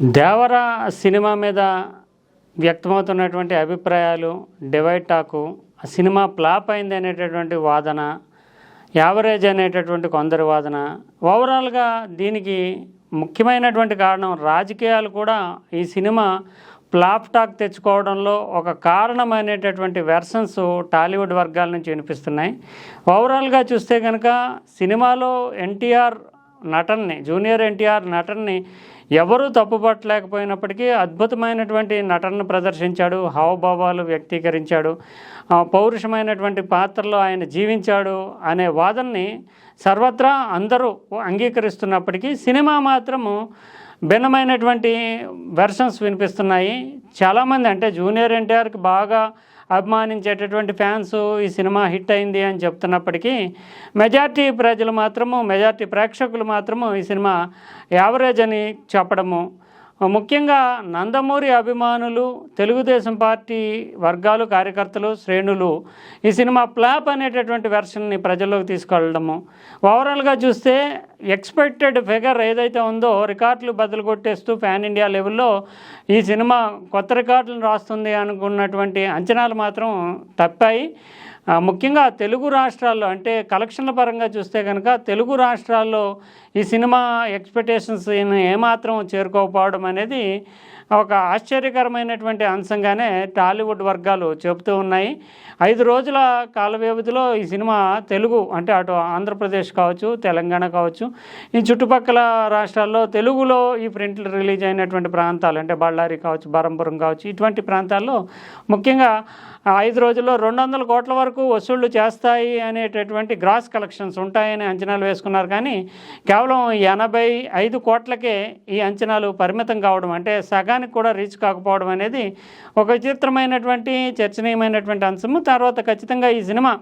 దేవర cinema మీద వ్యక్తమవుతున్నటువంటి అభిప్రాయాలు డివైడ్ టాకు ఆ సినిమా ఫ్లాప్ అయింది అనేటటువంటి వాదన యావరేజ్ అనేటటువంటి కొందరి వాదన ఓవరాల్గా దీనికి ముఖ్యమైనటువంటి కారణం రాజకీయాలు కూడా ఈ సినిమా ఫ్లాప్ టాక్ తెచ్చుకోవడంలో ఒక కారణమైనటటువంటి వెర్షన్స్ టాలీవుడ్ వర్గాల నుంచి వినిపిస్తున్నాయి. ఓవరాల్గా చూస్తే కనుక సినిమాలో ఎన్టీఆర్ నటన్ని జూనియర్ ఎన్టీఆర్ నటన్ని ఎవరూ తప్పుపట్టలేకపోయినప్పటికీ అద్భుతమైనటువంటి నటనను ప్రదర్శించాడు హావభావాలు వ్యక్తీకరించాడు పౌరుషమైనటువంటి పాత్రలో ఆయన జీవించాడు అనే వాదనని సర్వత్రా అందరూ అంగీకరిస్తున్నప్పటికీ సినిమా మాత్రము భిన్నమైనటువంటి వెర్షన్స్ వినిపిస్తున్నాయి. చాలామంది అంటే జూనియర్ ఎన్టీఆర్కి బాగా అభిమానించేటటువంటి ఫ్యాన్స్ ఈ సినిమా హిట్ అయింది అని చెప్తున్నప్పటికీ మెజార్టీ ప్రజలు మాత్రము మెజార్టీ ప్రేక్షకులు మాత్రము ఈ సినిమా యావరేజ్ అని చెప్పడము ముఖ్యంగా నందమూరి అభిమానులు తెలుగుదేశం పార్టీ వర్గాలు కార్యకర్తలు శ్రేణులు ఈ సినిమా ప్లాప్ అనేటటువంటి వెర్షన్ని ప్రజల్లోకి తీసుకెళ్ళడము ఓవరాల్గా చూస్తే ఎక్స్పెక్టెడ్ ఫిగర్ ఏదైతే ఉందో రికార్డులు బదులు కొట్టేస్తూ ఫ్యాన్ ఇండియా లెవెల్లో ఈ సినిమా కొత్త రికార్డులను రాస్తుంది అనుకున్నటువంటి అంచనాలు మాత్రం తప్పాయి. ముఖ్యంగా తెలుగు రాష్ట్రాల్లో అంటే కలెక్షన్ల పరంగా చూస్తే కనుక తెలుగు రాష్ట్రాల్లో ఈ సినిమా ఎక్స్పెక్టేషన్స్ ఏమాత్రం చేరుకోకపోవడం అనేది ఒక ఆశ్చర్యకరమైనటువంటి అంశంగానే టాలీవుడ్ వర్గాలు చెబుతూ ఉన్నాయి. ఐదు రోజుల కాల వ్యవధిలో ఈ సినిమా తెలుగు అంటే అటు ఆంధ్రప్రదేశ్ కావచ్చు తెలంగాణ కావచ్చు ఈ చుట్టుపక్కల రాష్ట్రాల్లో తెలుగులో ఈ ప్రింట్లు రిలీజ్ అయినటువంటి ప్రాంతాలు అంటే బళ్ళారి కావచ్చు బరంపురం కావచ్చు ఇటువంటి ప్రాంతాల్లో ముఖ్యంగా ఐదు రోజుల్లో రెండు వందల కోట్ల వరకు వసూళ్ళు చేస్తాయి అనేటటువంటి గ్రాస్ కలెక్షన్స్ ఉంటాయని అంచనాలు వేసుకున్నారు. కానీ కేవలం ఎనభై ఐదు కోట్లకే ఈ అంచనాలు పరిమితం కావడం అంటే సగానికి కూడా రీచ్ కాకపోవడం అనేది ఒక విచిత్రమైనటువంటి చర్చనీయమైనటువంటి అంశము. తర్వాత ఖచ్చితంగా ఈ సినిమా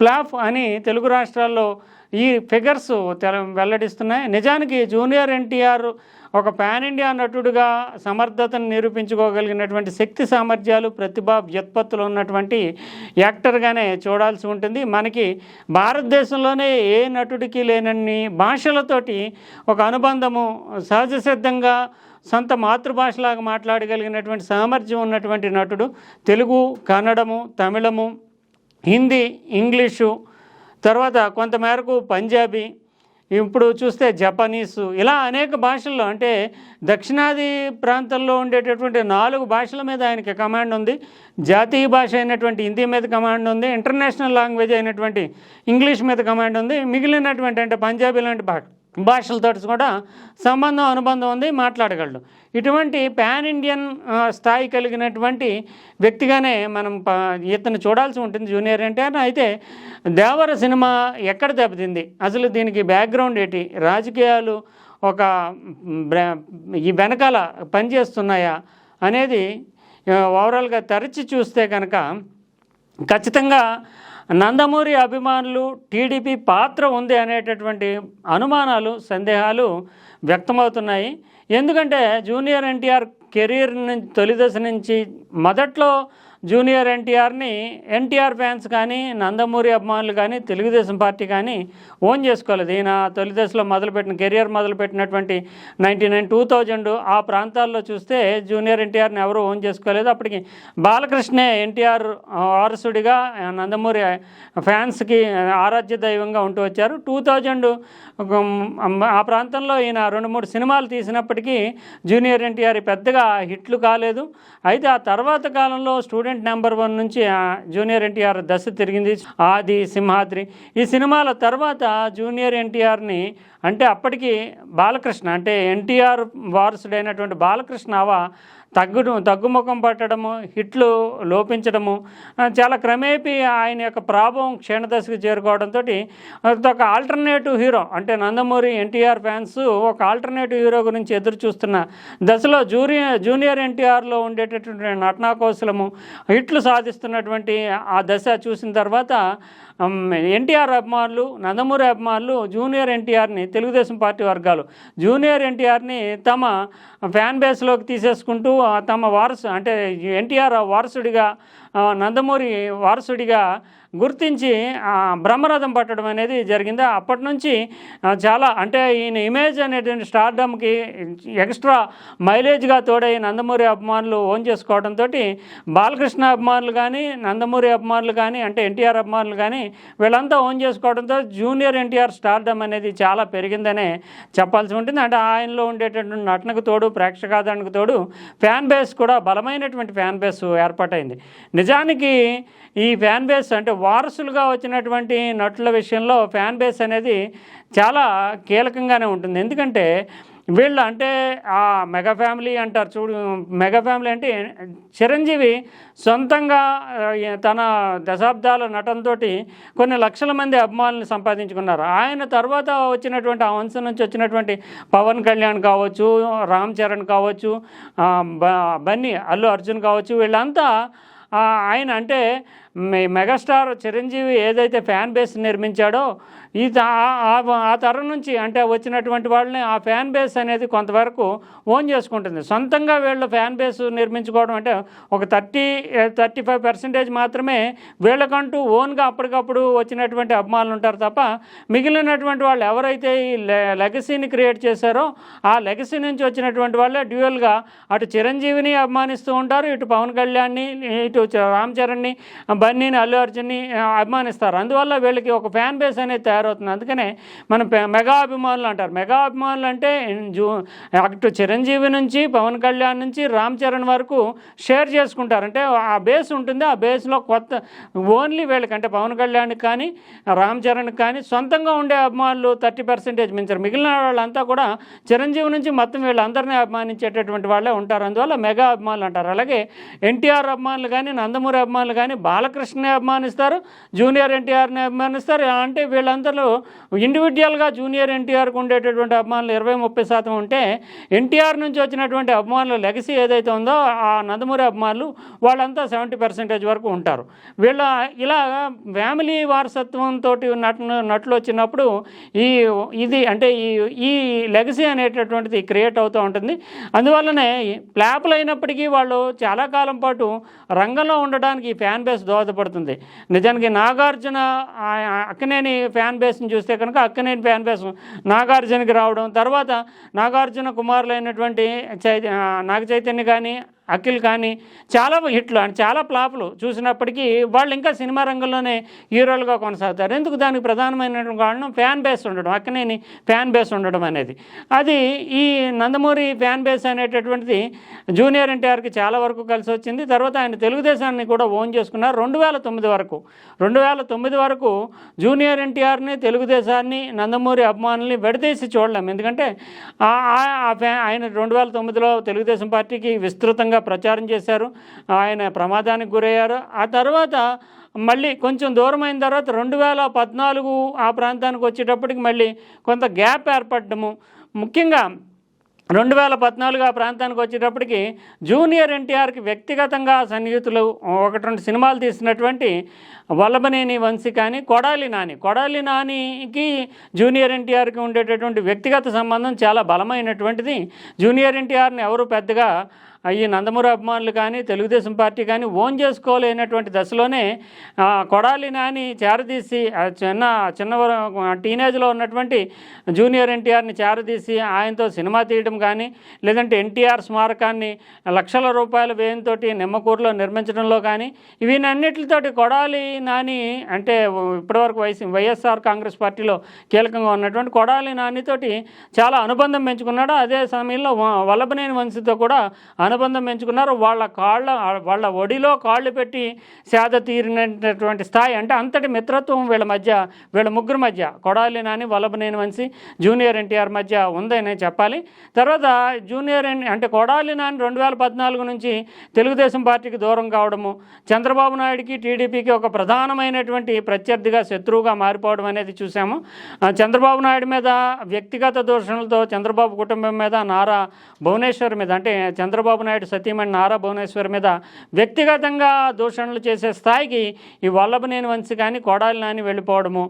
ప్లాఫ్ అని తెలుగు రాష్ట్రాల్లో ఈ ఫిగర్స్ తెల వెల్లడిస్తున్నాయి. నిజానికి జూనియర్ ఎన్టీఆర్ ఒక పాన్ ఇండియా నటుడుగా సమర్థతను నిరూపించుకోగలిగినటువంటి శక్తి సామర్థ్యాలు ప్రతిభ వ్యుత్పత్తులు ఉన్నటువంటి యాక్టర్గానే చూడాల్సి ఉంటుంది. మనకి భారతదేశంలోనే ఏ నటుడికి లేనన్ని భాషలతోటి ఒక అనుబంధము సహజ సిద్ధంగా సొంత మాతృభాషలాగా మాట్లాడగలిగినటువంటి సామర్థ్యం ఉన్నటువంటి నటుడు. తెలుగు కన్నడము తమిళము హిందీ ఇంగ్లీషు తర్వాత కొంతమేరకు పంజాబీ ఇప్పుడు చూస్తే జపనీసు ఇలా అనేక భాషల్లో అంటే దక్షిణాది ప్రాంతంలో ఉండేటటువంటి నాలుగు భాషల మీద ఆయనకి కమాండ్ ఉంది. జాతీయ భాష అయినటువంటి హిందీ మీద కమాండ్ ఉంది. ఇంటర్నేషనల్ లాంగ్వేజ్ అయినటువంటి ఇంగ్లీష్ మీద కమాండ్ ఉంది. మిగిలినటువంటి అంటే పంజాబీ లాంటి భాష భాషలతో కూడా సంబంధం అనుబంధం ఉంది. మాట్లాడగలడు. ఇటువంటి పాన్ ఇండియన్ స్థాయి కలిగినటువంటి వ్యక్తిగానే మనం ప- ఇతను చూడాల్సి ఉంటుంది జూనియర్ అంటే. అయితే దేవర సినిమా ఎక్కడ దెబ్బతింది? అసలు దీనికి బ్యాక్గ్రౌండ్ ఏంటి? రాజకీయాలు ఒక ఈ వెనకాల పనిచేస్తున్నాయా అనేది ఓవరాల్గా తరచి చూస్తే కనుక ఖచ్చితంగా నందమూరి అభిమానులు టీడీపీ పాత్ర ఉంది అనేటటువంటి అనుమానాలు సందేహాలు వ్యక్తమవుతున్నాయి. ఎందుకంటే జూనియర్ ఎన్టీఆర్ కెరీర్ నుంచి తొలి దశ నుంచి మొదట్లో జూనియర్ ఎన్టీఆర్ని ఎన్టీఆర్ ఫ్యాన్స్ కానీ నందమూరి అభిమానులు కానీ తెలుగుదేశం పార్టీ కానీ ఓన్ చేసుకోలేదు. ఈయన తొలి దశలో మొదలుపెట్టిన కెరియర్ మొదలుపెట్టినటువంటి నైంటీ నైన్ టూ థౌజండ్ ఆ ప్రాంతాల్లో చూస్తే జూనియర్ ఎన్టీఆర్ని ఎవరు ఓన్ చేసుకోలేదు. అప్పటికి బాలకృష్ణే ఎన్టీఆర్ వారసుడిగా నందమూరి ఫ్యాన్స్కి ఆరాధ్య దైవంగా ఉంటూ వచ్చారు. టూ థౌజండ్ ఆ ప్రాంతంలో ఈయన రెండు మూడు సినిమాలు తీసినప్పటికీ జూనియర్ ఎన్టీఆర్ పెద్దగా హిట్లు కాలేదు. అయితే ఆ తర్వాత కాలంలో స్టూడెంట్ నెంబర్ వన్ నుంచి జూనియర్ ఎన్టీఆర్ దశ తిరిగింది. ఆది సింహాద్రి. ఈ సినిమాల తర్వాత జూనియర్ ఎన్టీఆర్ని అంటే అప్పటికి బాలకృష్ణ అంటే ఎన్టీఆర్ వారసుడైనటువంటి బాలకృష్ణ అవా తగ్గుడు తగ్గుముఖం పట్టడము హిట్లు లోపించడము చాలా క్రమేపీ ఆయన యొక్క ప్రాభవం క్షీణదశకు చేరుకోవడంతో ఒక ఆల్టర్నేటివ్ హీరో అంటే నందమూరి ఎన్టీఆర్ ఫ్యాన్స్ ఒక ఆల్టర్నేటివ్ హీరో గురించి ఎదురు చూస్తున్న దశలో జూనియర్ జూనియర్ ఎన్టీఆర్లో ఉండేటటువంటి నటనా కౌశలము హిట్లు సాధిస్తున్నటువంటి ఆ దశ చూసిన తర్వాత ఎన్టీఆర్ అభిమానులు నందమూరి అభిమానులు జూనియర్ ఎన్టీఆర్ని తెలుగుదేశం పార్టీ వర్గాలు. జూనియర్ ఎన్టీఆర్ని తమ ఫ్యాన్ బేస్లోకి తీసేసుకుంటూ తమ వారసు అంటే ఎన్టీఆర్ వారసుడిగా నందమూరి వారసుడిగా గుర్తించి బ్రహ్మరథం పట్టడం అనేది జరిగింది. అప్పటి నుంచి చాలా అంటే ఈయన ఇమేజ్ అనేటువంటి స్టార్డమ్కి ఎక్స్ట్రా మైలేజ్గా తోడై నందమూరి అభిమానులు ఓన్ చేసుకోవడంతో బాలకృష్ణ అభిమానులు కానీ నందమూరి అభిమానులు కానీ అంటే ఎన్టీఆర్ అభిమానులు కానీ వీళ్ళంతా ఓన్ చేసుకోవడంతో జూనియర్ ఎన్టీఆర్ స్టార్డమ్ అనేది చాలా పెరిగిందనే చెప్పాల్సి ఉంటుంది. అంటే ఆయనలో ఉండేటటువంటి నటనకు తోడు ప్రేక్షకాదరణకు తోడు ఫ్యాన్ బేస్ కూడా బలమైనటువంటి ఫ్యాన్ బేస్ ఏర్పాటైంది. నిజానికి ఈ ఫ్యాన్ బేస్ అంటే వారసులుగా వచ్చినటువంటి నటుల విషయంలో ఫ్యాన్ బేస్ అనేది చాలా కీలకంగానే ఉంటుంది. ఎందుకంటే వీళ్ళు అంటే ఆ మెగా ఫ్యామిలీ అంటారు చూడు మెగా ఫ్యామిలీ అంటే చిరంజీవి సొంతంగా తన దశాబ్దాల నటనతో కొన్ని లక్షల మంది అభిమానులను సంపాదించుకున్నారు. ఆయన తర్వాత వచ్చినటువంటి ఆ వంశం నుంచి వచ్చినటువంటి పవన్ కళ్యాణ్ కావచ్చు రామ్ చరణ్ కావచ్చు బ- బన్నీ అల్లు అర్జున్ కావచ్చు వీళ్ళంతా ఆయన అంటే మెగాస్టార్ చిరంజీవి ఏదైతే ఫ్యాన్ బేస్ నిర్మించాడో ఈ ఆ- తరం నుంచి అంటే వచ్చినటువంటి వాళ్ళని ఆ ఫ్యాన్ బేస్ అనేది కొంతవరకు ఓన్ చేసుకుంటుంది. సొంతంగా వీళ్ళు ఫ్యాన్ బేస్ నిర్మించుకోవడం అంటే ఒక థర్టీ థర్టీ ఫైవ్ పర్సెంటేజ్ మాత్రమే వీళ్ళకంటూ ఓన్గా అప్పటికప్పుడు వచ్చినటువంటి అభిమానులు ఉంటారు తప్ప మిగిలినటువంటి వాళ్ళు ఎవరైతే ఈ లెగసీని క్రియేట్ చేశారో ఆ లెగసీ నుంచి వచ్చినటువంటి వాళ్ళే డ్యూయల్గా అటు చిరంజీవిని అభిమానిస్తూ ఉంటారు ఇటు పవన్ కళ్యాణ్ని ఇటు రామ్ చరణ్ని బన్నీని అల్లు అర్జున్ని అభిమానిస్తారు. అందువల్ల వీళ్ళకి ఒక ఫ్యాన్ బేస్ అనేది తయారవుతుంది. అందుకనే మనం మెగా అభిమానులు అంటారు. మెగా అభిమానులు అంటే జూ అటు చిరంజీవి నుంచి పవన్ కళ్యాణ్ నుంచి రామ్ చరణ్ వరకు షేర్ చేసుకుంటారు. అంటే ఆ బేస్ ఉంటుంది. ఆ బేస్లో కొత్త ఓన్లీ వీళ్ళకి అంటే పవన్ కళ్యాణ్కి కానీ రామ్ చరణ్కి కానీ సొంతంగా ఉండే అభిమానులు థర్టీ పర్సెంటేజ్ మించారు. మిగిలిన వాళ్ళంతా కూడా చిరంజీవి నుంచి మొత్తం వీళ్ళందరినీ అభిమానించేటటువంటి వాళ్ళే ఉంటారు. అందువల్ల మెగా అభిమానులు అంటారు. అలాగే ఎన్టీఆర్ అభిమానులు కానీ నందమూరి అభిమానులు కానీ బాలకృష్ణని అభిమానిస్తారు జూనియర్ ఎన్టీఆర్ని అభిమానిస్తారు. అంటే వీళ్ళందరూ ఇండివిజువల్గా జూనియర్ ఎన్టీఆర్కి ఉండేటటువంటి అభిమానులు ఇరవై ముప్పై శాతం ఉంటే ఎన్టీఆర్ నుంచి వచ్చినటువంటి అభిమానుల లెగసీ ఏదైతే ఉందో ఆ నందమూరి అభిమానులు వాళ్ళంతా సెవెంటీ పర్సెంటేజ్ వరకు ఉంటారు. వీళ్ళ ఇలా ఫ్యామిలీ వారసత్వంతో నటు నటులు వచ్చినప్పుడు ఈ ఇది అంటే ఈ ఈ లెగసీ అనేటటువంటిది క్రియేట్ అవుతూ ఉంటుంది. అందువల్లనే ప్లాపులు అయినప్పటికీ వాళ్ళు చాలా కాలం పాటు రంగంలో ఉండడానికి ఫ్యాన్ బేస్ దోహదపడుతుంది నిజానికి నాగార్జున అక్కనేని అక్కినేని ఫ్యాన్ బేస్ని చూస్తే కనుక అక్కినేని ఫ్యాన్ బేస్ నాగార్జునకి రావడం తర్వాత నాగార్జున కుమారులైనటువంటి చై నాగ చైతన్య కానీ అఖిల్ కానీ చాలా హిట్లు అని చాలా ఫ్లాపులు చూసినప్పటికీ వాళ్ళు ఇంకా సినిమా రంగంలోనే హీరోలుగా కొనసాగుతారు. ఎందుకు దానికి ప్రధానమైనటువంటి కారణం? ఫ్యాన్ బేస్ ఉండడం అక్కనేని ఫ్యాన్ బేస్ ఉండడం అనేది. అది ఈ నందమూరి ఫ్యాన్ బేస్ అనేటటువంటిది జూనియర్ ఎన్టీఆర్కి చాలా వరకు కలిసి వచ్చింది. తర్వాత ఆయన తెలుగుదేశాన్ని కూడా ఓన్ చేసుకున్నారు. రెండు వేల తొమ్మిది వరకు రెండు వేల తొమ్మిది వరకు జూనియర్ ఎన్టీఆర్ని తెలుగుదేశాన్ని నందమూరి అభిమానుల్ని విడదీసి చూడలేం. ఎందుకంటే ఆ- ఆ- ఆయన రెండు వేల తొమ్మిదిలో తెలుగుదేశం పార్టీకి విస్తృతంగా ప్రచారం చేశారు. ఆయన ప్రమాదానికి గురయ్యారు. ఆ తర్వాత మళ్ళీ కొంచెం దూరం అయిన తర్వాత రెండు వేల పద్నాలుగు ఆ ప్రాంతానికి వచ్చేటప్పటికి మళ్ళీ కొంత గ్యాప్ ఏర్పడము ముఖ్యంగా రెండు వేల పద్నాలుగు ఆ ప్రాంతానికి వచ్చేటప్పటికి జూనియర్ ఎన్టీఆర్కి వ్యక్తిగతంగా సన్నిహితులు ఒకటి రెండు సినిమాలు తీసినటువంటి వల్లభనేని వంశీ కానీ కొడాలి నాని. కొడాలి నానికి జూనియర్ ఎన్టీఆర్కి ఉండేటటువంటి వ్యక్తిగత సంబంధం చాలా బలమైనటువంటిది. జూనియర్ ఎన్టీఆర్ని ఎవరు పెద్దగా ఈ నందమూరి అభిమానులు కానీ తెలుగుదేశం పార్టీ కానీ ఓన్ చేసుకోలేనటువంటి దశలోనే కొడాలి నాని చేరదీసి చిన్న చిన్న టీనేజ్లో ఉన్నటువంటి జూనియర్ ఎన్టీఆర్ని చేరదీసి ఆయనతో సినిమా తీయడం కానీ లేదంటే ఎన్టీఆర్ స్మారకాన్ని లక్షల రూపాయల వ్యయంతో నిమ్మకూరులో నిర్మించడంలో కానీ వీనన్నిటితోటి కొడాలి నాని అంటే ఇప్పటివరకు వైసీ వైఎస్ఆర్ కాంగ్రెస్ పార్టీలో కీలకంగా ఉన్నటువంటి కొడాలి నానితోటి చాలా అనుబంధం పెంచుకున్నాడు. అదే సమయంలో వల్లభనేని వంశీతో కూడా అనుబంధం పెంచుకున్నారు. వాళ్ళ కాళ్ళ వాళ్ళ ఒడిలో కాళ్ళు పెట్టి సేద తీరినటువంటి స్థాయి అంటే అంతటి మిత్రత్వం వీళ్ళ మధ్య వీళ్ళ ముగ్గురు మధ్య. కొడాలి నాని వల్లభనేని వంశీ జూనియర్ ఎన్టీఆర్ మధ్య ఉందని చెప్పాలి. తర్వాత జూనియర్ అంటే కొడాలి నాని రెండు వేల పద్నాలుగు నుంచి తెలుగుదేశం పార్టీకి దూరం కావడము చంద్రబాబు నాయుడికి టీడీపీకి ఒక ప్రధానమైనటువంటి ప్రత్యర్థిగా శత్రువుగా మారిపోవడం అనేది చూసాము చంద్రబాబు నాయుడు మీద వ్యక్తిగత దూషణలతో చంద్రబాబు కుటుంబం మీద నారా భువనేశ్వర్ మీద అంటే చంద్రబాబు చంద్రబాబు నాయుడు సతీమణి నారా భువనేశ్వర్ మీద వ్యక్తిగతంగా దూషణలు చేసే స్థాయికి ఈ వల్లభనేని వంశీ కానీ కొడాలి నాని వెళ్ళిపోవడము.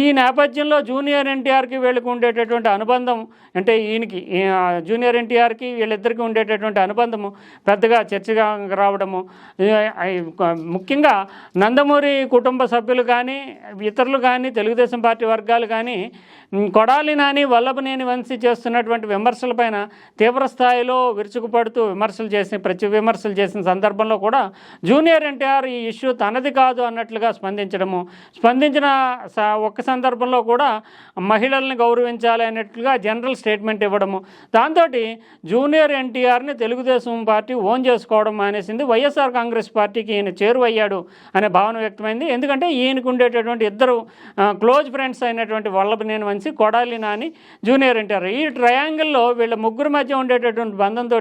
ఈ నేపథ్యంలో జూనియర్ ఎన్టీఆర్కి వీళ్ళకి ఉండేటటువంటి అనుబంధం అంటే ఈయనకి జూనియర్ ఎన్టీఆర్కి వీళ్ళిద్దరికి ఉండేటటువంటి అనుబంధము పెద్దగా చర్చగా రావడము. ముఖ్యంగా నందమూరి కుటుంబ సభ్యులు కానీ ఇతరులు కానీ తెలుగుదేశం పార్టీ వర్గాలు కానీ కొడాలి నాని వల్లభనేని వంశీ చేస్తున్నటువంటి విమర్శలపైన తీవ్ర స్థాయిలో విరుచుకుపడుతూ విమర్శలు చేసిన ప్రతి విమర్శలు చేసిన సందర్భంలో కూడా జూనియర్ ఎన్టీఆర్ ఈ ఇష్యూ తనది కాదు అన్నట్లుగా స్పందించడము. స్పందించిన స- ఒక్క సందర్భంలో కూడా మహిళల్ని గౌరవించాలి అన్నట్లుగా జనరల్ స్టేట్మెంట్ ఇవ్వడము. దాంతో జూనియర్ ఎన్టీఆర్ని తెలుగుదేశం పార్టీ ఓన్ చేసుకోవడం మానేసింది. వైఎస్ఆర్ కాంగ్రెస్ పార్టీకి ఈయన చేరువయ్యాడు అనే భావన వ్యక్తమైంది. ఎందుకంటే ఈయనకు ఉండేటటువంటి ఇద్దరు క్లోజ్ ఫ్రెండ్స్ అయినటువంటి వల్లభనేని వంశీ కొడాలి నాని జూనియర్ ఎన్టీఆర్ ఈ ట్రయాంగిల్లో వీళ్ళ ముగ్గురు మధ్య ఉండేటటువంటి బంధంతో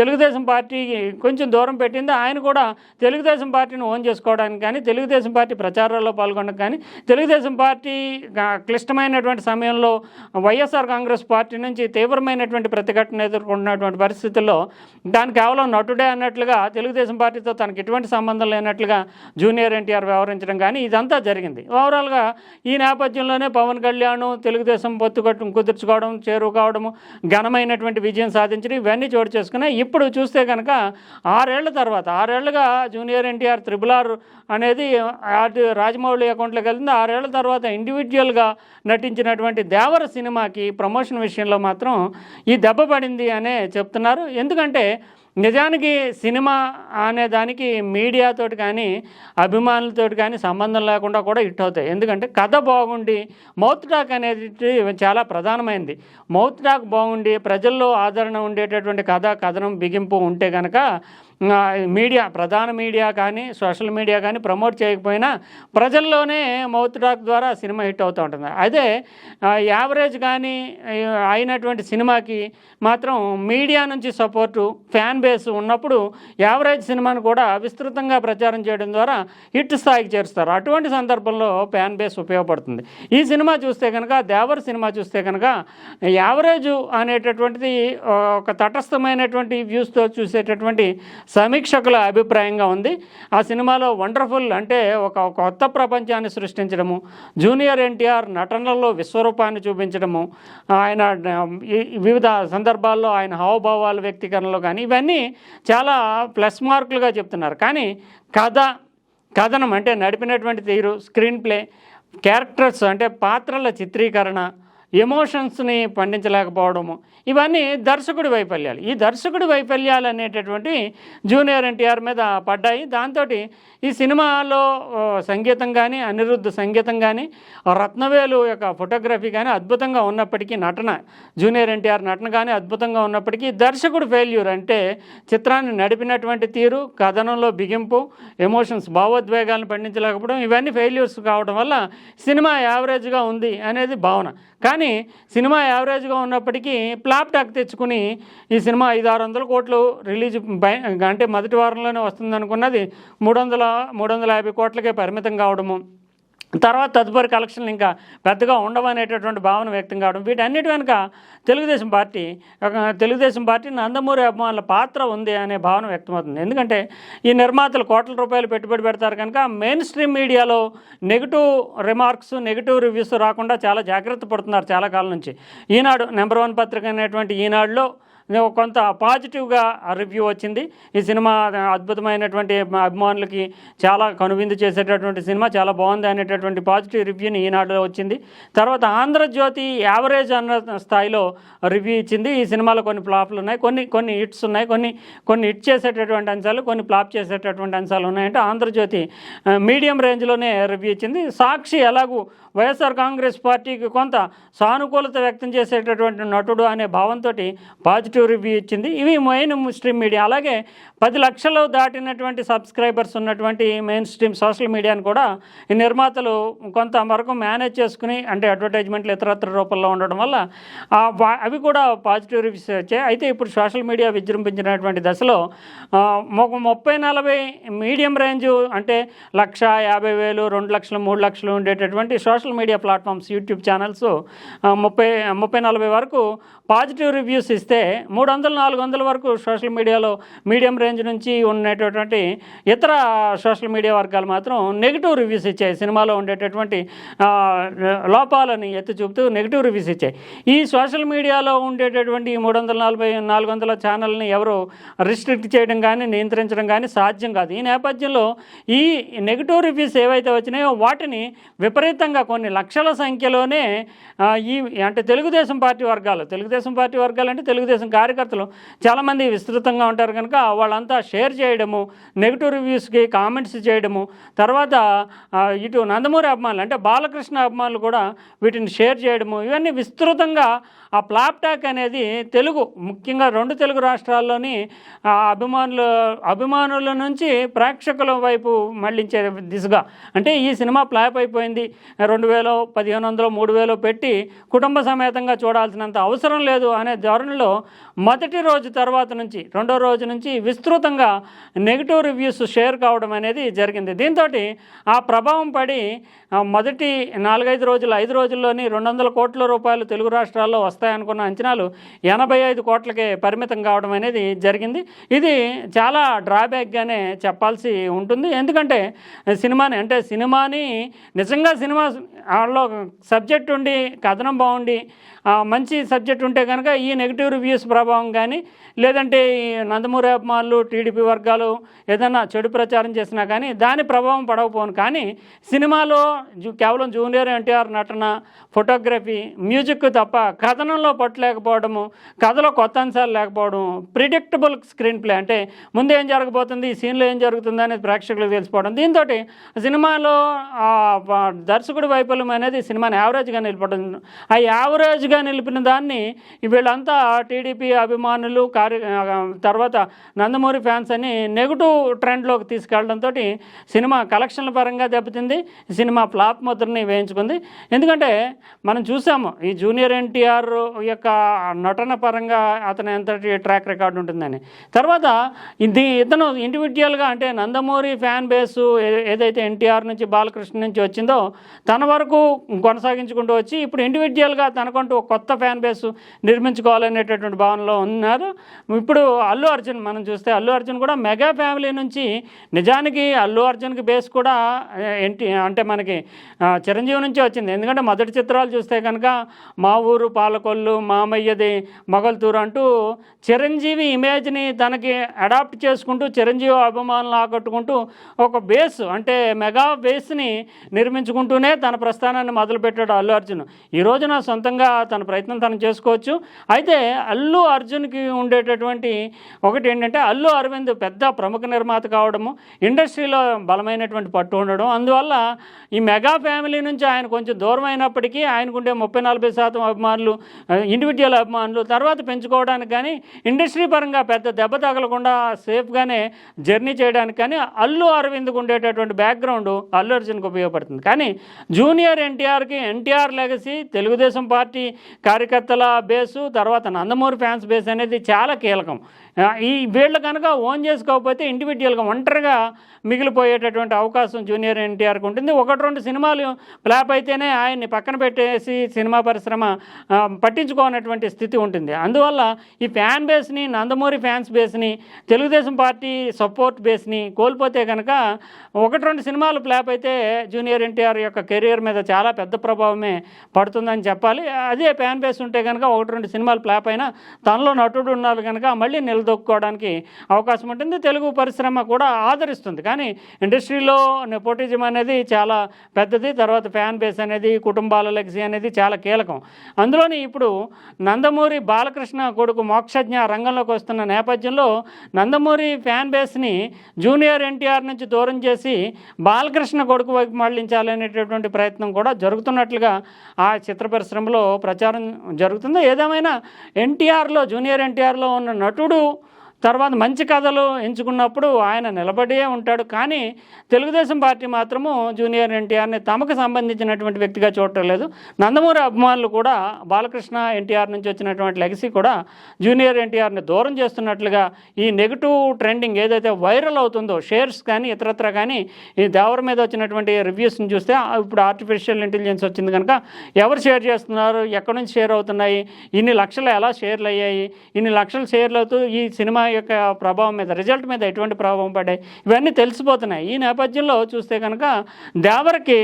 తెలుగుదేశం పార్టీకి కొంచెం దూరం పెట్టింది. ఆయన కూడా తెలుగుదేశం పార్టీని ఓన్ చేసుకోవడానికి కానీ తెలుగుదేశం పార్టీ ప్రచారాల్లో పాల్గొనడానికి కానీ తెలుగుదేశం పార్టీ క్లిష్టమైనటువంటి సమయంలో వైఎస్ఆర్ కాంగ్రెస్ పార్టీ నుంచి తీవ్రమైనటువంటి ప్రతిఘటన ఎదుర్కొంటున్నటువంటి పరిస్థితుల్లో దాని కేవలం నటుడే అన్నట్లుగా తెలుగుదేశం పార్టీతో తనకి ఎటువంటి సంబంధం లేనట్లుగా జూనియర్ ఎన్టీఆర్ వ్యవహరించడం కానీ ఇదంతా జరిగింది. ఓవరాల్గా ఈ నేపథ్యంలోనే పవన్ కళ్యాణ్ తెలుగు తెలుగుదేశం పొత్తు కట్టు కుదుర్చుకోవడం చేరువు కావడము ఘనమైనటువంటి విజయం సాధించడం ఇవన్నీ చోటు చేసుకున్నాయి. ఇప్పుడు చూస్తే కనుక ఆరేళ్ళ తర్వాత ఆరేళ్ళుగా జూనియర్ ఎన్టీఆర్ త్రిబుల్ ఆర్ అనేది అటు రాజమౌళి అకౌంట్లోకి వెళ్తుంది ఆరేళ్ళ తర్వాత ఇండివిజువల్గా నటించినటువంటి దేవర సినిమాకి ప్రమోషన్ విషయంలో మాత్రం ఈ దెబ్బ పడింది అనే చెప్తున్నారు. ఎందుకంటే నిజానికి సినిమా అనే దానికి మీడియాతోటి కానీ అభిమానులతోటి కానీ సంబంధం లేకుండా కూడా హిట్ అవుతాయి. ఎందుకంటే కథ బాగుండి మౌత్ టాక్ అనేది చాలా ప్రధానమైనది మౌత్ టాక్ బాగుండి ప్రజల్లో ఆదరణ ఉండేటటువంటి కథ కథనం బిగింపు ఉంటే కనుక మీడియా ప్రధాన మీడియా కానీ సోషల్ మీడియా కానీ ప్రమోట్ చేయకపోయినా ప్రజల్లోనే మౌత్ టాక్ ద్వారా సినిమా హిట్ అవుతూ ఉంటుంది. అదే యావరేజ్ కానీ అయినటువంటి సినిమాకి మాత్రం మీడియా నుంచి సపోర్టు ఫ్యాన్ బేస్ ఉన్నప్పుడు యావరేజ్ సినిమాను కూడా విస్తృతంగా ప్రచారం చేయడం ద్వారా హిట్ స్థాయికి చేరుస్తారు. అటువంటి సందర్భంలో ఫ్యాన్ బేస్ ఉపయోగపడుతుంది. ఈ సినిమా చూస్తే కనుక దేవర్ సినిమా చూస్తే కనుక యావరేజ్ అనేటటువంటిది ఒక తటస్థమైనటువంటి వ్యూస్తో చూసేటటువంటి సమీక్షకుల అభిప్రాయంగా ఉంది. ఆ సినిమాలో వండర్ఫుల్ అంటే ఒక కొత్త ప్రపంచాన్ని సృష్టించడము జూనియర్ ఎన్టీఆర్ నటనలో విశ్వరూపాన్ని చూపించడము ఆయన వివిధ సందర్భాల్లో ఆయన హావభావాల వ్యక్తీకరణలో కానీ ఇవన్నీ చాలా ప్లస్ మార్కులుగా చెప్తున్నారు. కానీ కథ కథనం అంటే నడిపినటువంటి తీరు స్క్రీన్ ప్లే క్యారెక్టర్స్ అంటే పాత్రల చిత్రీకరణ ఎమోషన్స్ని పండించలేకపోవడము. ఇవన్నీ దర్శకుడి వైఫల్యాలు. ఈ దర్శకుడి వైఫల్యాలు అనేటటువంటి జూనియర్ ఎన్టీఆర్ మీద పడ్డాయి. దాంతో ఈ సినిమాలో సంగీతం కానీ అనిరుద్ధ సంగీతం కానీ రత్నవేలు యొక్క ఫోటోగ్రఫీ కానీ అద్భుతంగా ఉన్నప్పటికీ నటన జూనియర్ ఎన్టీఆర్ నటన కానీ అద్భుతంగా ఉన్నప్పటికీ దర్శకుడు ఫెయిల్యూర్ అంటే చిత్రాన్ని నడిపినటువంటి తీరు కథనంలో బిగింపు ఎమోషన్స్ భావోద్వేగాలను పండించలేకపోవడం ఇవన్నీ ఫెయిల్యూర్స్ కావడం వల్ల సినిమా యావరేజ్గా ఉంది అనేది భావన. కానీ సినిమా యావరేజ్గా ఉన్నప్పటికీ ప్లాప్ టాక్ తెచ్చుకుని ఈ సినిమా ఐదు ఆరు వందల కోట్లు రిలీజ్ బై అంటే మొదటి వారంలోనే వస్తుంది అనుకున్నది మూడు వందల మూడు వందల యాభై కోట్లకే పరిమితం కావడము తర్వాత తదుపరి కలెక్షన్లు ఇంకా పెద్దగా ఉండవనేటటువంటి భావన వ్యక్తం కావడం వీటన్నిటి వెనుక తెలుగుదేశం పార్టీ ఒక తెలుగుదేశం పార్టీ నందమూరి అభిమానుల పాత్ర ఉంది అనే భావన వ్యక్తమవుతుంది. ఎందుకంటే ఈ నిర్మాతలు కోట్ల రూపాయలు పెట్టుబడి పెడతారు కనుక మెయిన్ స్ట్రీమ్ మీడియాలో నెగిటివ్ రిమార్క్స్ నెగిటివ్ రివ్యూస్ రాకుండా చాలా జాగ్రత్త పడుతున్నారు చాలా కాలం నుంచి. ఈనాడు నెంబర్ వన్ పత్రిక అనేటువంటి ఈనాడులో కొంత పాజిటివ్గా రివ్యూ వచ్చింది. ఈ సినిమా అద్భుతమైనటువంటి అభిమానులకి చాలా కనువిందు చేసేటటువంటి సినిమా చాలా బాగుంది అనేటటువంటి పాజిటివ్ రివ్యూని ఈనాడులో వచ్చింది. తర్వాత ఆంధ్రజ్యోతి యావరేజ్ అన్న స్థాయిలో రివ్యూ ఇచ్చింది. ఈ సినిమాలో కొన్ని ఫ్లాప్లు ఉన్నాయి కొన్ని కొన్ని హిట్స్ ఉన్నాయి కొన్ని కొన్ని హిట్ చేసేటటువంటి అంశాలు కొన్ని ఫ్లాప్ చేసేటటువంటి అంశాలు ఉన్నాయంటే ఆంధ్రజ్యోతి మీడియం రేంజ్లోనే రివ్యూ ఇచ్చింది. సాక్షి ఎలాగూ వైఎస్ఆర్ కాంగ్రెస్ పార్టీకి కొంత సానుకూలత వ్యక్తం చేసేటటువంటి నటుడు అనే భావంతో పాజిటివ్ రివ్యూ ఇచ్చింది. ఇవి మెయిన్ స్ట్రీమ్ మీడియా. అలాగే పది లక్షలు దాటినటువంటి సబ్స్క్రైబర్స్ ఉన్నటువంటి మెయిన్ స్ట్రీమ్ సోషల్ మీడియాని కూడా ఈ నిర్మాతలు కొంత వరకు మేనేజ్ చేసుకుని అంటే అడ్వర్టైజ్మెంట్లు ఇతరత్ర రూపంలో ఉండడం వల్ల అవి కూడా పాజిటివ్ రివ్యూస్ వచ్చాయి. అయితే ఇప్పుడు సోషల్ మీడియా విజృంభించినటువంటి దశలో ఒక ముప్పై నలభై మీడియం రేంజ్ అంటే లక్ష యాభై వేలు రెండు లక్షలు మూడు లక్షలు ఉండేటటువంటి social media platforms YouTube channels ముప్పై ముప్పై నలభై వరకు పాజిటివ్ రివ్యూస్ ఇస్తే మూడు వందలు నాలుగు వందల వరకు సోషల్ మీడియాలో మీడియం రేంజ్ నుంచి ఉండేటటువంటి ఇతర సోషల్ మీడియా వర్గాలు మాత్రం నెగిటివ్ రివ్యూస్ ఇచ్చాయి. సినిమాలో ఉండేటటువంటి లోపాలని ఎత్తి చూపుతూ నెగిటివ్ రివ్యూస్ ఇచ్చాయి. ఈ సోషల్ మీడియాలో ఉండేటటువంటి ఈ మూడు వందల నలభై నాలుగు వందల ఛానల్ని ఎవరు రిస్ట్రిక్ట్ చేయడం కానీ నియంత్రించడం కానీ సాధ్యం కాదు. ఈ నేపథ్యంలో ఈ నెగిటివ్ రివ్యూస్ ఏవైతే వచ్చినాయో వాటిని విపరీతంగా కొన్ని లక్షల సంఖ్యలోనే ఈ అంటే తెలుగుదేశం పార్టీ వర్గాలు తెలుగుదేశం పార్టీ వర్గాలు అంటే తెలుగుదేశం కార్యకర్తలు చాలామంది విస్తృతంగా ఉంటారు కనుక వాళ్ళంతా షేర్ చేయడము నెగిటివ్ రివ్యూస్కి కామెంట్స్ చేయడము తర్వాత ఇటు నందమూరి అభిమానులు అంటే బాలకృష్ణ అభిమానులు కూడా వీటిని షేర్ చేయడము ఇవన్నీ విస్తృతంగా ఆ ప్లాప్టాక్ అనేది తెలుగు ముఖ్యంగా రెండు తెలుగు రాష్ట్రాల్లోని ఆ అభిమానులు అభిమానుల నుంచి ప్రేక్షకుల వైపు మళ్ళించే దిశగా. అంటే ఈ సినిమా ఫ్లాప్ అయిపోయింది. రెండు వేలు పదిహేను వందలు మూడు వేలు పెట్టి కుటుంబ సమేతంగా చూడాల్సినంత అవసరం లేదు అనే ధోరణిలో మొదటి రోజు తర్వాత నుంచి రెండో రోజు నుంచి విస్తృతంగా నెగిటివ్ రివ్యూస్ షేర్ కావడం అనేది జరిగింది. దీంతో ఆ ప్రభావం పడి మొదటి నాలుగైదు రోజులు ఐదు రోజుల్లోని రెండు వందల కోట్ల రూపాయలు తెలుగు రాష్ట్రాల్లో వస్తాయనుకున్న అంచనాలు ఎనభై ఐదు కోట్లకే పరిమితం కావడం అనేది జరిగింది. ఇది చాలా డ్రాబ్యాక్గానే చెప్పాల్సి ఉంటుంది. ఎందుకంటే సినిమాని అంటే సినిమాని నిజంగా సినిమా వాళ్ళలో సబ్జెక్ట్ ఉండి కథనం బాగుండి మంచి సబ్జెక్ట్ ఉంటే కనుక ఈ నెగిటివ్ రివ్యూస్ ప్రభావం కానీ లేదంటే నందమూరి అభిమానులు టీడీపీ వర్గాలు ఏదైనా చెడు ప్రచారం చేసినా కానీ దాని ప్రభావం పడకపోను కానీ సినిమాలో కేవలం జూనియర్ ఎన్టీఆర్ నటన ఫోటోగ్రఫీ మ్యూజిక్ తప్ప కథనంలో పట్టలేకపోవడము కథలో కొత్త అంశాలు లేకపోవడం ప్రిడిక్టబుల్ స్క్రీన్ ప్లే అంటే ముందు ఏం జరగబోతుంది ఈ సీన్లో ఏం జరుగుతుంది అనేది ప్రేక్షకులకు తెలిసిపోవడం. దీంతో సినిమాలో దర్శకుడి వైఫల్యం అనేది సినిమాని యావరేజ్గా నిలపడం. ఆ యావరేజ్గా నిలిపిన దాన్ని వీళ్ళంతా టీడీపీ అభిమానులు కార్య తర్వాత నందమూరి ఫ్యాన్స్ అని నెగిటివ్ ట్రెండ్లోకి తీసుకెళ్ళడంతో సినిమా కలెక్షన్ల పరంగా దెబ్బతింది సినిమా ఫ్లాప్ ముద్రని వేయించుకుంది. ఎందుకంటే మనం చూసాము ఈ జూనియర్ ఎన్టీఆర్ యొక్క నటన పరంగా అతను ఎంతటి ట్రాక్ రికార్డు ఉంటుందని. తర్వాత ఇది ఇతను ఇండివిజువల్గా అంటే నందమూరి ఫ్యాన్ బేస్ ఏదైతే ఎన్టీఆర్ నుంచి బాలకృష్ణ నుంచి వచ్చిందో తన వరకు కొనసాగించుకుంటూ వచ్చి ఇప్పుడు ఇండివిజువల్గా తనకంటూ ఒక కొత్త ఫ్యాన్ బేస్ నిర్మించుకోవాలనేటటువంటి భావనలో ఉన్నారు. ఇప్పుడు అల్లు అర్జున్ మనం చూస్తే అల్లు అర్జున్ కూడా మెగా ఫ్యామిలీ నుంచి నిజానికి అల్లు అర్జున్కి బేస్ కూడా ఏంటి అంటే మనకి చిరంజీవి నుంచి వచ్చింది. ఎందుకంటే మొదటి చిత్రాలు చూస్తే కనుక మా ఊరు పాలకొల్లు మామయ్యది మొగల్తూరు అంటూ చిరంజీవి ఇమేజ్ని తనకి అడాప్ట్ చేసుకుంటూ చిరంజీవి అభిమానులు ఆకట్టుకుంటూ ఒక బేస్ అంటే మెగా బేస్ని నిర్మించుకుంటూనే తన ప్రస్థానాన్ని మొదలుపెట్టాడు అల్లు అర్జున్. ఈ రోజున సొంతంగా తన ప్రయత్నం తను చేసుకోవచ్చు. అయితే అల్లు అర్జున్కి ఉండేటటువంటి ఒకటి ఏంటంటే అల్లు అరవింద్ పెద్ద ప్రముఖ నిర్మాత కావడము ఇండస్ట్రీలో బలమైనటువంటి పట్టు ఉండడం. అందువల్ల ఈ మెగా ఫ్యామిలీ నుంచి ఆయన కొంచెం దూరం అయినప్పటికీ ఆయనకుండే ముప్పై నలభై శాతం అభిమానులు ఇండివిజువల్ అభిమానులు తర్వాత పెంచుకోవడానికి కానీ ఇండస్ట్రీ పరంగా పెద్ద దెబ్బ తగలకుండా సేఫ్గానే జర్నీ చేయడానికి కానీ అల్లు అరవింద్కు ఉండేటటువంటి బ్యాక్గ్రౌండ్ అల్లు అర్జున్కి ఉపయోగపడుతుంది. కానీ జూనియర్ ఎన్టీఆర్కి ఎన్టీఆర్ లెగసీ తెలుగుదేశం పార్టీ కార్యకర్తల బేసు తర్వాత నందమూరి ఫ్యాన్స్ బేస్ అనేది చాలా కీలకం. ఈ వీళ్ళు కనుక ఓన్ చేసుకోకపోతే ఇండివిజువల్గా ఒంటరిగా మిగిలిపోయేటటువంటి అవకాశం జూనియర్ ఎన్టీఆర్కి ఉంటుంది. ఒకటి రెండు సినిమాలు ఫ్లాప్ అయితేనే ఆయన్ని పక్కన పెట్టేసి సినిమా పరిశ్రమ పట్టించుకోనటువంటి స్థితి ఉంటుంది. అందువల్ల ఈ ఫ్యాన్ బేస్ని నందమూరి ఫ్యాన్స్ బేస్ని తెలుగుదేశం పార్టీ సపోర్ట్ బేస్ని కోల్పోతే కనుక ఒకటి రెండు సినిమాలు ఫ్లాప్ అయితే జూనియర్ ఎన్టీఆర్ యొక్క కెరియర్ మీద చాలా పెద్ద ప్రభావమే పడుతుందని చెప్పాలి. అదే ఫ్యాన్ బేస్ ఉంటే కనుక ఒకటి రెండు సినిమాలు ఫ్లాప్ అయినా తనలో నటుడు ఉన్నారు కనుక మళ్ళీ దొక్కుకోవడానికి అవకాశం ఉంటుంది. తెలుగు పరిశ్రమ కూడా ఆదరిస్తుంది. కానీ ఇండస్ట్రీలో నెపోటిజం అనేది చాలా పెద్దది. తర్వాత ఫ్యాన్ బేస్ అనేది కుటుంబాల లెగ్సీ అనేది చాలా కీలకం. అందులోని ఇప్పుడు నందమూరి బాలకృష్ణ కొడుకు మోక్షజ్ఞ రంగంలోకి వస్తున్న నేపథ్యంలో నందమూరి ఫ్యాన్ బేస్ని జూనియర్ ఎన్టీఆర్ నుంచి దూరం చేసి బాలకృష్ణ కొడుకు వైపు మళ్ళించాలనేటటువంటి ప్రయత్నం కూడా జరుగుతున్నట్లుగా ఆ చిత్ర పరిశ్రమలో ప్రచారం జరుగుతుంది. ఏదేమైనా ఎన్టీఆర్లో జూనియర్ ఎన్టీఆర్లో ఉన్న నటుడు తర్వాత మంచి కథలు ఎంచుకున్నప్పుడు ఆయన నిలబడే ఉంటాడు. కానీ తెలుగుదేశం పార్టీ మాత్రము జూనియర్ ఎన్టీఆర్ని తమకు సంబంధించినటువంటి వ్యక్తిగా చూడటం లేదు. నందమూరి అభిమానులు కూడా బాలకృష్ణ ఎన్టీఆర్ నుంచి వచ్చినటువంటి లెగసీ కూడా జూనియర్ ఎన్టీఆర్ని దూరం చేస్తున్నట్లుగా ఈ నెగిటివ్ ట్రెండింగ్ ఏదైతే వైరల్ అవుతుందో షేర్స్ కానీ ఇతరత్ర కానీ ఈ దేవర మీద వచ్చినటువంటి రివ్యూస్ని చూస్తే ఇప్పుడు ఆర్టిఫిషియల్ ఇంటెలిజెన్స్ వచ్చింది కనుక ఎవరు షేర్ చేస్తున్నారు? ఎక్కడి నుంచి షేర్ అవుతున్నాయి? ఇన్ని లక్షలు ఎలా షేర్లు అయ్యాయి ఇన్ని లక్షలు షేర్లు అవుతూ ఈ సినిమా యొక్క ప్రభావం మీద రిజల్ట్ మీద ఎటువంటి ప్రభావం పడ్డాయి? ఇవన్నీ తెలిసిపోతున్నాయి. ఈ నేపథ్యంలో చూస్తే కనుక దేవరకి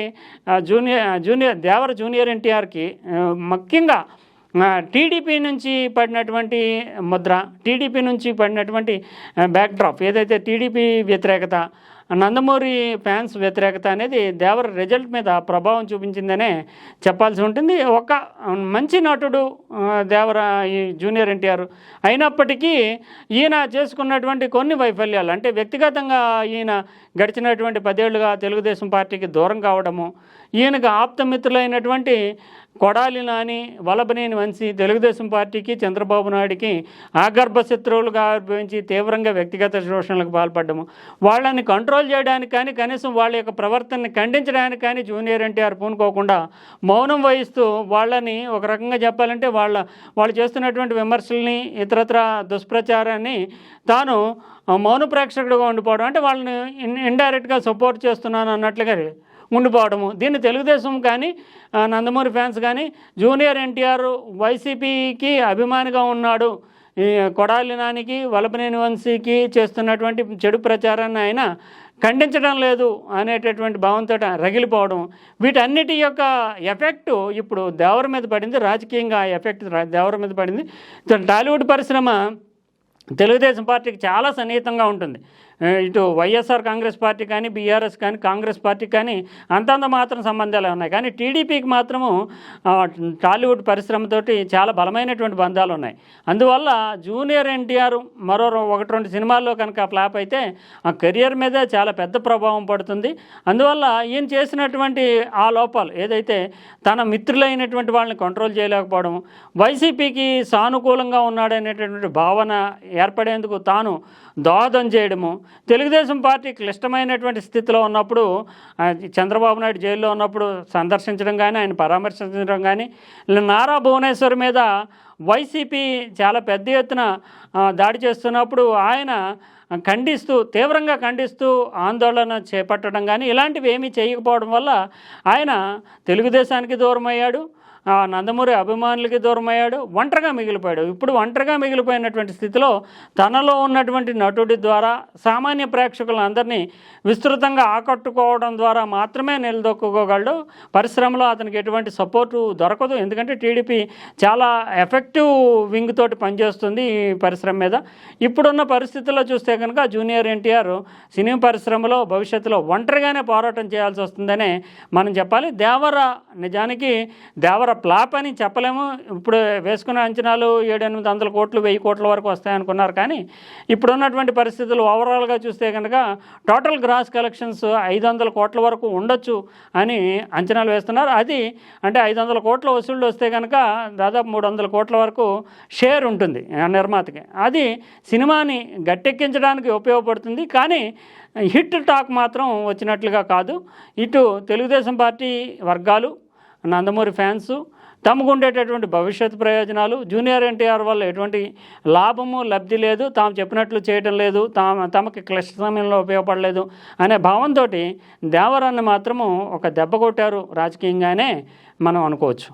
జూనియర్ జూనియర్ దేవర జూనియర్ ఎన్టీఆర్కి ముఖ్యంగా టీడీపీ నుంచి పడినటువంటి ముద్ర టీడీపీ నుంచి పడినటువంటి బ్యాక్డ్రాప్ ఏదైతే టీడీపీ వ్యతిరేకత నందమూరి ఫ్యాన్స్ వ్యతిరేకత అనేది దేవర రిజల్ట్ మీద ప్రభావం చూపించిందనే చెప్పాల్సి ఉంటుంది. ఒక మంచి నటుడు దేవర ఈ జూనియర్ ఎన్టీఆర్ అయినప్పటికీ ఈయన చేసుకున్నటువంటి కొన్ని వైఫల్యాలు అంటే వ్యక్తిగతంగా ఈయన గడిచినటువంటి పదేళ్ళుగా తెలుగుదేశం పార్టీకి దూరం కావడము ఈయనకు ఆప్తమిత్రులైనటువంటి కొడాలి నాని వలబనేని వంశీ తెలుగుదేశం పార్టీకి చంద్రబాబు నాయుడికి ఆగర్భ శత్రువులుగా ఆవిర్భవించి తీవ్రంగా వ్యక్తిగత శోషణలకు పాల్పడ్డము. వాళ్ళని కంట్రోల్ చేయడానికి కానీ కనీసం వాళ్ళ యొక్క ప్రవర్తనని ఖండించడానికి కానీ జూనియర్ ఎన్టీఆర్ పూనుకోకుండా మౌనం వహిస్తూ వాళ్ళని ఒక రకంగా చెప్పాలంటే వాళ్ళ వాళ్ళు చేస్తున్నటువంటి విమర్శల్ని ఇతరత్ర దుష్ప్రచారాన్ని తాను మౌన ప్రేక్షకుడుగా ఉండిపోవడం అంటే వాళ్ళని ఇన్ ఇండైరెక్ట్గా సపోర్ట్ చేస్తున్నాను అన్నట్లుగా ఉండిపోవడము. దీన్ని తెలుగుదేశం కానీ నందమూరి ఫ్యాన్స్ కానీ జూనియర్ ఎన్టీఆర్ వైసీపీకి అభిమానిగా ఉన్నాడు. ఈ కొడాలి నానికి వలపనేని వంశీకి చేస్తున్నటువంటి చెడు ప్రచారాన్ని ఆయన ఖండించడం లేదు అనేటటువంటి భావంతో రగిలిపోవడం. వీటన్నిటి యొక్క ఎఫెక్ట్ ఇప్పుడు దేవర మీద పడింది. రాజకీయంగా ఆ ఎఫెక్ట్ దేవర మీద పడింది. టాలీవుడ్ పరిశ్రమ తెలుగుదేశం పార్టీకి చాలా సన్నిహితంగా ఉంటుంది. ఇటు వైఎస్ఆర్ కాంగ్రెస్ పార్టీ కానీ బీఆర్ఎస్ కానీ కాంగ్రెస్ పార్టీ కానీ అంతంత మాత్రం సంబంధాలు ఉన్నాయి. కానీ టీడీపీకి మాత్రము టాలీవుడ్ పరిశ్రమతోటి చాలా బలమైనటువంటి బంధాలు ఉన్నాయి. అందువల్ల జూనియర్ ఎన్టీఆర్ మరో ఒకటి రెండు సినిమాల్లో కనుక ఫ్లాప్ అయితే ఆ కెరియర్ మీద చాలా పెద్ద ప్రభావం పడుతుంది. అందువల్ల ఈయన చేసినటువంటి ఆ లోపాలు ఏదైతే తన మిత్రులైనటువంటి వాళ్ళని కంట్రోల్ చేయలేకపోవడం వైసీపీకి సానుకూలంగా ఉన్నాడనేటటువంటి భావన ఏర్పడేందుకు తాను దోహదం చేయడము. తెలుగుదేశం పార్టీ క్లిష్టమైనటువంటి స్థితిలో ఉన్నప్పుడు చంద్రబాబు నాయుడు జైల్లో ఉన్నప్పుడు సందర్శించడం కానీ ఆయన పరామర్శించడం కానీ నారా భువనేశ్వర్ మీద వైసీపీ చాలా పెద్ద ఎత్తున దాడి చేస్తున్నప్పుడు ఆయన ఖండిస్తూ తీవ్రంగా ఖండిస్తూ ఆందోళన చేపట్టడం కానీ ఇలాంటివి ఏమీ చేయకపోవడం వల్ల ఆయన తెలుగుదేశానికి దూరం అయ్యాడు నందమూరి అభిమానులకి దూరం అయ్యాడు ఒంటరిగా మిగిలిపోయాడు. ఇప్పుడు ఒంటరిగా మిగిలిపోయినటువంటి స్థితిలో తనలో ఉన్నటువంటి నటుడి ద్వారా సామాన్య ప్రేక్షకులందరినీ విస్తృతంగా ఆకట్టుకోవడం ద్వారా మాత్రమే నిలదొక్కుకోగలడు. పరిశ్రమలో అతనికి ఎటువంటి సపోర్టు దొరకదు. ఎందుకంటే టీడీపీ చాలా ఎఫెక్టివ్ వింగ్ తోటి పనిచేస్తుంది ఈ పరిశ్రమ మీద. ఇప్పుడున్న పరిస్థితుల్లో చూస్తే కనుక జూనియర్ ఎన్టీఆర్ సినిమా పరిశ్రమలో భవిష్యత్తులో ఒంటరిగానే పోరాటం చేయాల్సి వస్తుందనే మనం చెప్పాలి. దేవర నిజానికి దేవర ప్లాప్ అని చెప్పలేము. ఇప్పుడు వేసుకున్న అంచనాలు ఏడు ఎనిమిది వందల కోట్లు వెయ్యి కోట్ల వరకు వస్తాయనుకున్నారు కానీ ఇప్పుడున్నటువంటి పరిస్థితులు ఓవరాల్గా చూస్తే కనుక టోటల్ గ్రాస్ కలెక్షన్స్ ఐదు వందల కోట్ల వరకు ఉండొచ్చు అని అంచనాలు వేస్తున్నారు. అది అంటే ఐదు వందల కోట్ల వసూళ్ళు వస్తే కనుక దాదాపు మూడు వందల కోట్ల వరకు షేర్ ఉంటుంది నిర్మాతకి. అది సినిమాని గట్టెక్కించడానికి ఉపయోగపడుతుంది కానీ హిట్ టాక్ మాత్రం వచ్చినట్లుగా కాదు. ఇటు తెలుగుదేశం పార్టీ వర్గాలు నందమూరి ఫ్యాన్స్ తమకు ఉండేటటువంటి భవిష్యత్ ప్రయోజనాలు జూనియర్ ఎన్టీఆర్ వల్ల ఎటువంటి లాభము లబ్ధి లేదు తాము చెప్పినట్లు చేయడం లేదు తాము తమకి క్లిష్ట సమయంలో ఉపయోగపడలేదు అనే భావంతో దేవరాన్ని మాత్రము ఒక దెబ్బ కొట్టారు రాజకీయంగానే మనం అనుకోవచ్చు.